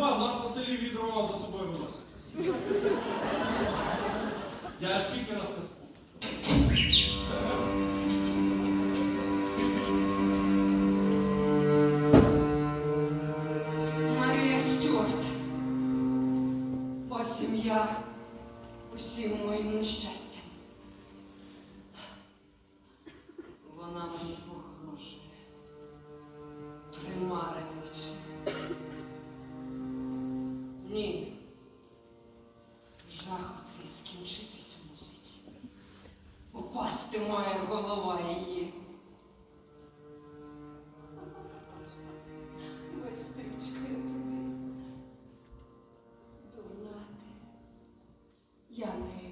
Ба, нас на селі відрував за собою виносить. Я скільки раз так. Марія Стюарт. О сім'я усім моїм нещастям. Вона мені. Ні. Жах оцей скінчитися мусить. Упасти має голова її. Бистрічка я ти. Я не